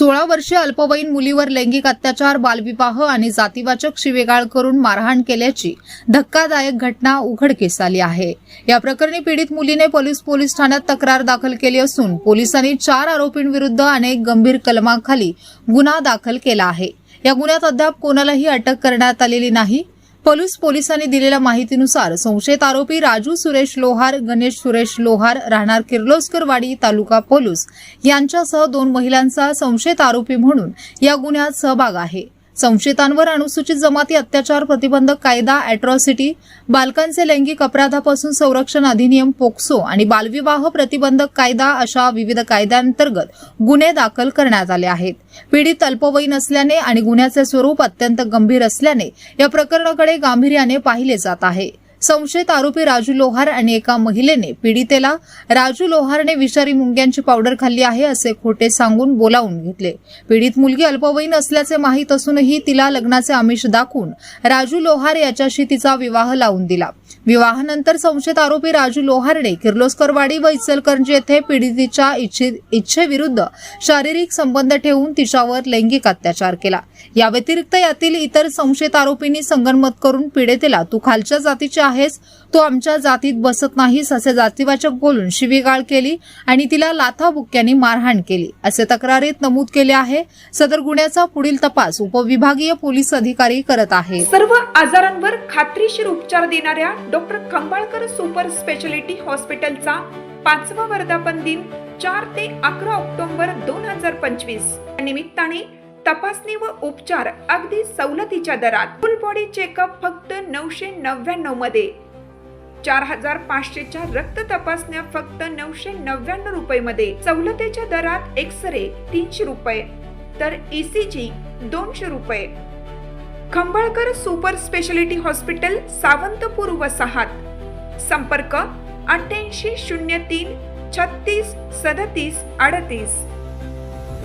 सोळा वर्षीय अल्पवयीन मुलीवर लैंगिक अत्याचार बालविवाह आणि जातीवाचक शिवेगाळ करून मारहाण केल्याची धक्कादायक घटना उघडकीस आली आहे. या प्रकरणी पीडित मुलीने पोलीस पोलीस ठाण्यात तक्रार दाखल केली असून पोलिसांनी चार आरोपींविरुद्ध अनेक गंभीर कलमाखाली गुन्हा दाखल केला आहे. या गुन्ह्यात अद्याप कोणालाही अटक करण्यात आलेली नाही. पलूस पोलिसांनी दिलेल्या माहितीनुसार संशयित आरोपी राजू सुरेश लोहार गणेश सुरेश लोहार राहणार किर्लोस्करवाडी तालुका पोलूस यांच्यासह दोन महिलांचा संशयित आरोपी म्हणून या गुन्ह्यात सहभाग आहे. संशयितांवर अनुसूचित जमाती अत्याचार प्रतिबंधक कायदा अॅट्रॉसिटी बालकांचे लैंगिक अपराधापासून संरक्षण अधिनियम पोक्सो आणि बालविवाह प्रतिबंधक कायदा अशा विविध कायद्यांतर्गत गुन्हे दाखल करण्यात आले आहेत. पीडित अल्पवयीन असल्याने आणि गुन्ह्याचे स्वरूप अत्यंत गंभीर असल्याने या प्रकरणाकडे गांभीर्याने पाहिले जात आहे. संशयित आरोपी राजू लोहार आणि एका महिलेने पीडितेला राजू लोहारने विषारी मुंग्यांची पावडर खाल्ली आहे असे खोटे सांगून बोलावून घेतले. पीडित मुलगी अल्पवयीन असल्याचे माहीत असूनही तिला लग्नाचे आमिष दाखवून राजू लोहार याच्याशी तिचा विवाह लावून दिला. विवाहानंतर संशयित आरोपी राजू लोहारने किर्लोस्करवाडी व इचलकरंजी येथे पीडितीच्या इच्छे- इच्छेविरुद्ध शारीरिक संबंध ठेवून तिच्यावर लैंगिक अत्याचार केला. या व्यतिरिक्त यातील इतर संशयित आरोपींनी संगनमत करून पीडितेला तू खालच्या जातीची आहेस तू आमच्या जातीत बसत नाहीस असे जातीवाचक बोलून शिवीगाळ केली आणि तिला लाथाबुक्क्यांनी मारहाण केली. असे तक्रारीत नमूद केले आहे सदर गुन्ह्याचा पुढील तपास उपविभागीय पोलीस अधिकारी करत आहे. सर्व आजारांवर खात्रीशीर उपचार देणाऱ्या डॉक्टर खंबाळकर सुपर स्पेशालिटी हॉस्पिटलचा पाचवा वर्धापन दिन चार ते अकरा ऑक्टोबर दोन हजार पंचवीस. निमित्ताने तपासणी व उपचार अगदी सवलतीच्या दरात. फुल बॉडी चेकअप फक्त नऊशे नव्याण्णवमध्ये. चार हजार पाचशेच्या रक्त तपासण्या फक्त नऊशे नव्याण्णव रुपये मध्ये. सवलतीच्या दरात एक्स रे तीनशे रुपये तर ईसीजी दोनशे रुपये. Khambalkar super speciality hospital Sawantpur वसाहत. संपर्क अठ्ठ्याऐंशी शून्य तीन छत्तीस सदतीस अडतीस.